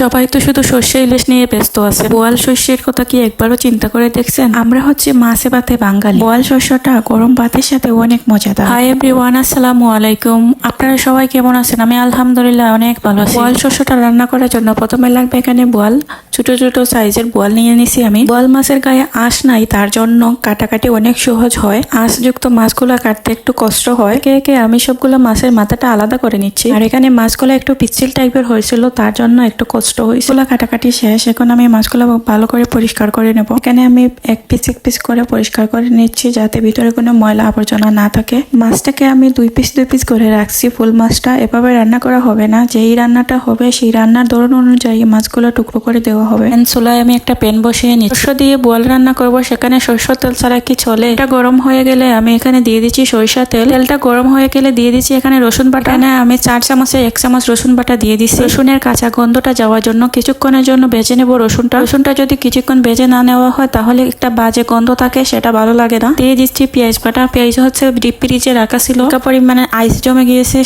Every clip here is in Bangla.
সবাই তো শুধু সর্ষে ইলিশ নিয়ে ব্যস্ত আছে। বোয়াল শস্যের কথা কি একবারও চিন্তা করে দেখছেন? আমরা হচ্ছে মাছে ভাতে বাঙালি। বোয়াল শস্যটা গরম ভাতের সাথে অনেক মজাদার। হাই এভরিওয়ান আসসালামু আলাইকুম। আপনারা সবাই কেমন আছেন? আমি আলহামদুলিল্লাহ অনেক ভালো আছি। বোয়াল শস্যটা রান্না করার জন্য প্রথমে লাগবে এখানে বোয়াল। ছোট ছোট সাইজের বোয়াল নিয়ে নিছি আমি। বোয়াল মাছের গায়ে আঁশ নাই, তার জন্য কাটাকাটি অনেক সহজ হয়। আঁশযুক্ত মাছগুলো কাটতে একটু কষ্ট হয়। কে কে আমি সবগুলো মাছের মাথাটা আলাদা করে নিচ্ছি। আর এখানে মাছগুলো একটু পিচ্ছিল টাইপের হয়েছিল, তার জন্য একটু কষ্ট হয়েছিল কাটাকাটি শেষ। এখন আমি মাছগুলো ভালো করে পরিষ্কার করে নেব। এখানে আমি এক পিস এক পিস করে পরিষ্কার করে নিচ্ছি যাতে ভিতরে কোনো ময়লা আবর্জনা না থাকে। মাছটাকে আমি দুই পিস দুই পিস করে রাখছি ফুল মাছটা এভাবে রান্না করা হবে না। যেই রান্নাটা হবে, সেই রান্নার ধরন অনুযায়ী মাছগুলো টুকরো করে দেওয়া হবে। চুলায় আমি একটা প্যান বসিয়ে নিচ্ছি। সরষে দিয়ে বোয়াল রান্না করব। সেখানে সরষের তেল ছাড়া কি চলে? এটা গরম হয়ে গেলে আমি এখানে দিয়ে দিচ্ছি সরিষা তেল। তেলটা গরম হয়ে গেলে দিয়ে দিচ্ছি এখানে রসুন বাটা। আমি চার চামচে এক চামচ রসুন বাটা দিয়ে দিচ্ছি। রসুনের কাঁচা গন্ধটা যাওয়ার জন্য, কিছুক্ষণের জন্য বেজে নেব রসুনটা। রসুনটা যদি কিছুক্ষণ বেজে না নেওয়া হয়, তাহলে একটা বাজে গন্ধ থাকে, সেটা ভালো লাগে না। দিয়ে দিচ্ছি পেঁয়াজ বাটা। পেঁয়াজ হচ্ছে ডিপ ফ্রিজে রাখা ছিল। পরিমাণে আইস জমে গিয়েছে।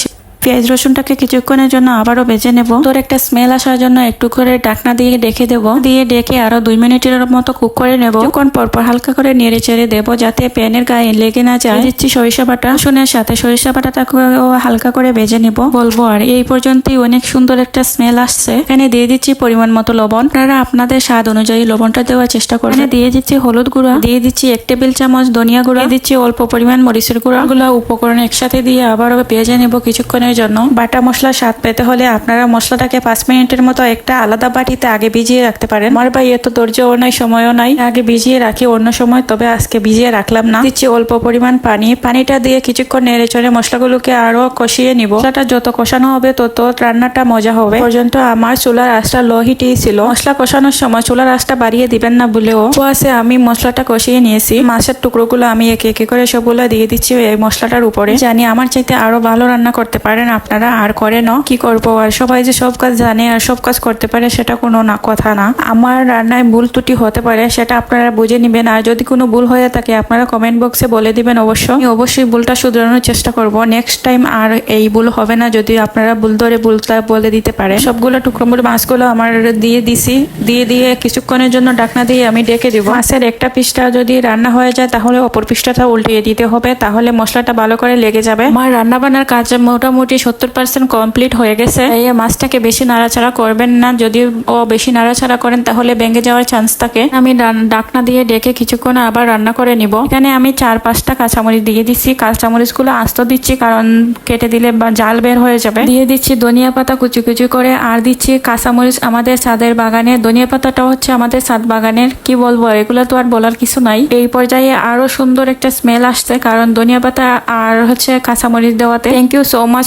পেঁয়াজ রসুনটাকে কিছুক্ষণের জন্য আবারও বেজে নেব। তোর একটা স্মেল আসার জন্য একটু করে ডাকনা দিয়ে ডেকে দেব। দিয়ে ডেকে আরও দুই মিনিটের মতো কুক করে নেব। কিছুক্ষণ পরপর হালকা করে নেড়ে চেড়ে দেবো যাতে প্যানের গায়ে লেগে না যায়। দিচ্ছি সরিষা বাটা। রসুনের সাথে সরিষা বাটাটাকেও হালকা করে ভেজে নেব। বলব আর এই পর্যন্তই অনেক সুন্দর একটা স্মেল আসছে। এখানে দিয়ে দিচ্ছি পরিমাণ মতো লবণ। আপনারা আপনাদের স্বাদ অনুযায়ী লবণটা দেওয়ার চেষ্টা করবেন। দিয়ে দিচ্ছি হলুদ গুঁড়া। দিয়ে দিচ্ছি এক টেবিল চামচ ধনিয়া গুঁড়া। দিচ্ছি অল্প পরিমাণ মরিচের গুঁড়া। গুলা উপকরণ একসাথে দিয়ে আবারও ভেজে নেব কিছুক্ষণের জন্য। বাটা মশলা স্বাদ পেতে হলে আপনারা মশলাটাকে পাঁচ মিনিটের মতো একটা আলাদা বাটিতে আগে ভিজিয়ে রাখতে পারেন। আমার ভাই এত ধৈর্যও নাই, সময়ও নাই। আগে ভিজিয়ে রাখি অন্য সময়, তবে আজকে ভিজিয়ে রাখলাম না। দিচ্ছি অল্প পরিমাণ পানি। পানিটা দিয়ে কিছুক্ষণ নেড়ে চড়ে মশলাগুলোকে আরও কষিয়ে নিব। মশলাটা যত কষানো হবে, তত রান্নাটা মজা হবে। পর্যন্ত আমার চুলার আঁচটা লো ছিল। মশলা কষানোর সময় চুলার আঁচটা বাড়িয়ে দিবেন না বলেও। আছে, আমি মশলাটা কষিয়ে নিয়েছি। মাছের টুকরোগুলো আমি একে একে করে সবগুলো দিয়ে দিচ্ছি এই মশলাটার উপরে। জানি আমার চাইতে আরও ভালো রান্না করতে পারেন, আপনারা আর করেনও কি করব? আর সবাই যে সব কাজ জানে আর সব কাজ করতে পারে, সেটা কোনো না, কথা না। আমার রান্নায় ভুল ত্রুটি হতে পারে, সেটা আপনারা বুঝে নেবেন। আর যদি কোনো ভুল হয়ে থাকে, আপনারা কমেন্ট বক্সে বলে দিবেন অবশ্য। আমি অবশ্যই ভুলটা শুধরানোর চেষ্টা করব। নেক্সট টাইম আর এই ভুল হবে না, যদি আপনারা ভুল ধরে ভুলটা বলে দিতে পারে সবগুলো টুকরো মুড়ো মাছগুলো আমার দিয়ে দিছি। দিয়ে দিয়ে কিছুক্ষণের জন্য ডাকনা দিয়ে আমি ডেকে দিব। মাছের একটা পিসটা যদি রান্না হয়ে যায়, তাহলে অপর পিসটা উল্টিয়ে দিতে হবে। তাহলে মশলাটা ভালো করে লেগে যাবে। আমার রান্না বান্নার কাজ মোটামুটি সত্তর পার্সেন্ট কমপ্লিট হয়ে গেছে। এই মাছটাকে বেশি নাড়াচাড়া করবেন না। যদি ও বেশি নাড়াচাড়া করেন, তাহলে ভেঙে যাওয়ার চান্স থাকে। আমি ডাকনা দিয়ে ডেকে কিছুক্ষণ আবার রান্না করে নিব। এখানে আমি চার পাঁচটা কাঁচামরিচ দিয়ে দিচ্ছি। কাঁচামরিচগুলো আস্ত দিচ্ছি, কারণ কেটে দিলে বা জাল বের হয়ে যাবে। দিয়ে দিচ্ছি ধনিয়া পাতা কুচি কুচি করে, আর দিচ্ছি কাঁচামরিচ আমাদের ছাদের বাগানে। ধনিয়া পাতাটা হচ্ছে আমাদের ছাদ বাগানের, কি বলব, এগুলো তো আর বলার কিছু নাই। এই পর্যায়ে আরও সুন্দর একটা স্মেল আসছে, কারণ ধনিয়া পাতা আর হচ্ছে কাঁচামরিচ দেওয়াতে। Thank you so much